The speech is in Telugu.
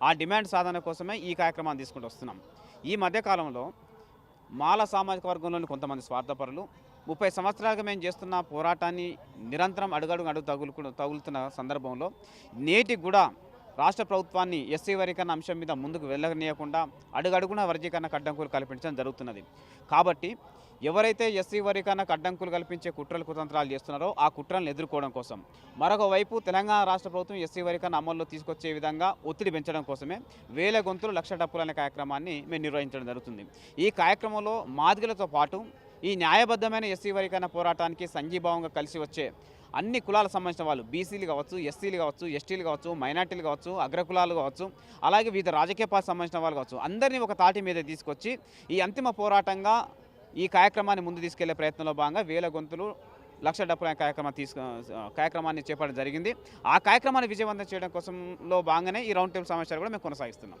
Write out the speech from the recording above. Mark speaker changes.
Speaker 1: ఆ డిమాండ్ సాధన కోసమే ఈ కార్యక్రమాన్ని తీసుకుంటూ వస్తున్నాం. ఈ మధ్యకాలంలో మాల సామాజిక వర్గంలోని కొంతమంది స్వార్థపరులు ముప్పై సంవత్సరాలుగా మేము చేస్తున్న పోరాటాన్ని నిరంతరం అడుగడుగు అడుగు తగులుకు తగులుతున్న సందర్భంలో నేటికి కూడా రాష్ట్ర ప్రభుత్వాన్ని ఎస్సీ వర్గీకరణ అంశం మీద ముందుకు వెళ్ళనీయకుండా అడుగడుగున వర్గీకరణ అడ్డంకులు కల్పించడం జరుగుతున్నది. కాబట్టి ఎవరైతే ఎస్సీ వర్గీకరణకు అడ్డంకులు కల్పించే కుట్రలు కుతంత్రాలు చేస్తున్నారో ఆ కుట్రలను ఎదుర్కోవడం కోసం. మరొక వైపు తెలంగాణ రాష్ట్ర ప్రభుత్వం ఎస్సీ వర్గీకరణ అమల్లో తీసుకొచ్చే విధంగా ఒత్తిడి పెంచడం కోసమే వేల గొంతులు లక్ష డప్పులు అనే కార్యక్రమాన్ని మేము నిర్వహించడం జరుగుతుంది. ఈ కార్యక్రమంలో మాదిగలతో పాటు ఈ న్యాయబద్ధమైన ఎస్సీ వర్గీకరణ పోరాటానికి సంఘీభావంగా కలిసి వచ్చే అన్ని కులాలకు సంబంధించిన వాళ్ళు బీసీలు కావచ్చు ఎస్సీలు కావచ్చు ఎస్టీలు కావచ్చు మైనార్టీలు కావచ్చు అగ్రకులాలు కావచ్చు అలాగే వివిధ రాజకీయ పార్టీ సంబంధించిన వాళ్ళు కావచ్చు అందరినీ ఒక తాటి మీద తీసుకొచ్చి ఈ అంతిమ పోరాటంగా ఈ కార్యక్రమాన్ని ముందు తీసుకెళ్ళే ప్రయత్నంలో భాగంగా వేల గొంతులు లక్ష డెబ్బై కార్యక్రమం తీసుకు కార్యక్రమాన్ని చేపట్టడం జరిగింది. ఆ కార్యక్రమాన్ని విజయవంతం చేయడం కోసంలో భాగంగానే ఈ రౌండ్ టేబుల్ సమావేశాలు కూడా మేము కొనసాగిస్తున్నాం.